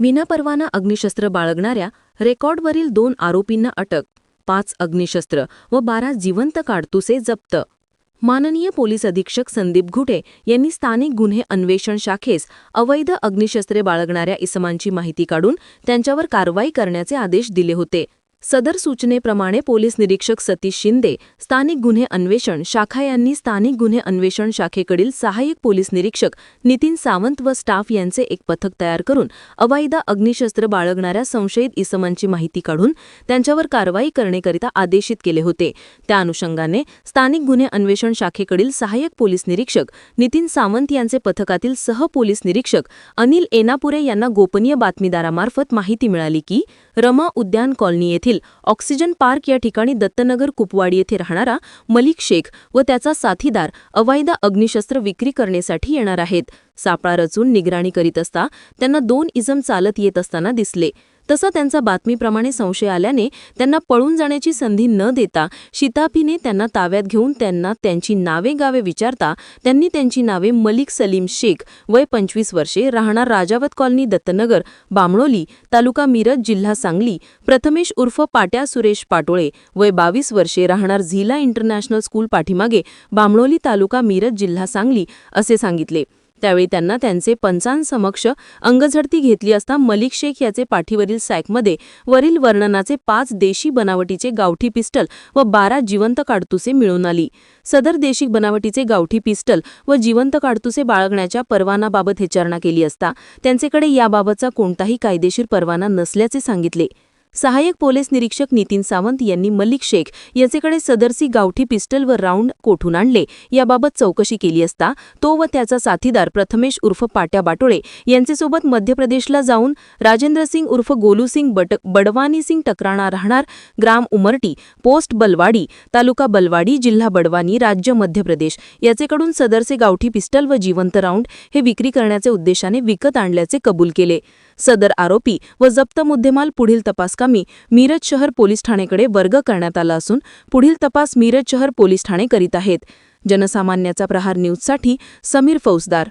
विनापरवाना अग्निशस्त्र बाळगणाऱ्या रेकॉर्डवरील दोन आरोपींना अटक पाच अग्निशस्त्र व बारा जिवंत काडतुसे जप्त. माननीय पोलीस अधीक्षक संदीप घुटे यांनी स्थानिक गुन्हे अन्वेषण शाखेस अवैध अग्निशस्त्रे बाळगणाऱ्या इसमांची माहिती काढून त्यांच्यावर कारवाई करण्याचे आदेश दिले होते. सदर सूचनेप्रमाणे पोलीस निरीक्षक सतीश शिंदे स्थानिक गुन्हे अन्वेषण शाखा यांनी स्थानिक गुन्हे अन्वेषण शाखेकडील सहाय्यक पोलीस निरीक्षक नितीन सावंत व स्टाफ यांचे एक पथक तयार करून अवैध अग्निशस्त्र बाळगणाऱ्या संशयित इसमांची माहिती काढून त्यांच्यावर कारवाई करण्याकरिता आदेशित केले होते. त्या अनुषंगाने स्थानिक गुन्हे अन्वेषण शाखेकडील सहाय्यक पोलीस निरीक्षक नितीन सावंत यांचे पथकातील सह पोलीस निरीक्षक अनिल एनापुरे यांना गोपनीय बातमीदारामार्फत माहिती मिळाली की रमा उद्यान कॉलनी येथील ऑक्सिजन पार्क या ठिकाणी दत्तनगर कुपवाडी येथे राहणारा मलिक शेख व त्याचा साथीदार अवैध अग्निशस्त्र विक्री करण्यासाठी येणार आहेत. सापळा रचून निगराणी करीत असता त्यांना दोन इजम चालत येत असताना दिसले. तसा त्यांचा बातमीप्रमाणे संशय आल्याने त्यांना पळून जाण्याची संधी न देता शितापीने त्यांना ताब्यात घेऊन त्यांना त्यांची नावे गावे विचारता त्यांनी त्यांची नावे मलिक सलीम शेख वय पंचवीस वर्षे राहणार राजावत कॉलनी दत्तनगर बामणोली तालुका मिरज जिल्हा सांगली प्रथमेश उर्फ पाट्या सुरेश पाटोळे वय बावीस वर्षे राहणार झिला इंटरनॅशनल स्कूल पाठीमागे बामणोली तालुका मिरज जिल्हा सांगली असे सांगितले. त्यावेळी त्यांना त्यांचे पंचांसमक्ष अंगझडती घेतली असता मलिक शेख याचे पाठीवरील सॅकमध्ये वरील वर्णनाचे पाच देशी बनावटीचे गावठी पिस्टल व बारा जिवंत काडतुसे मिळून आली. सदर देशी बनावटीचे गावठी पिस्टल व जिवंत काडतुसे बाळगण्याच्या परवानाबाबत विचारणा केली असता त्यांचेकडे याबाबतचा कोणताही कायदेशीर परवाना नसल्याचे सांगितले. सहाय्यक पोलीस निरीक्षक नितीन सावंत यांनी मलिक शेख याचेकडे सदरसी गावठी पिस्टल व राऊंड कोठून आणले याबाबत चौकशी केली असता तो व त्याचा साथीदार प्रथमेश उर्फ पाट्या बाटोळे यांचेसोबत मध्य प्रदेशला जाऊन राजेंद्र सिंग उर्फ गोलूसिंग बट बडवानी सिंग टकराणा राहणार ग्राम उमरटी पोस्ट बलवाडी तालुका बलवाडी जिल्हा बडवानी राज्य मध्य प्रदेश याचेकडून सदरचे गावठी पिस्टल व जिवंत राऊंड हे विक्री करण्याचे उद्देशाने विकत आणल्याचे कबूल केले. सदर आरोपी व जप्त मुद्देमाल पुढील तपास तपासकामी मिरज शहर पोलीस ठाणेकडे वर्ग करण्यात आला असून पुढील तपास मिरज शहर पोलीस ठाणे करीत आहेत. जनसामान्याचा प्रहार न्यूजसाठी समीर फौजदार.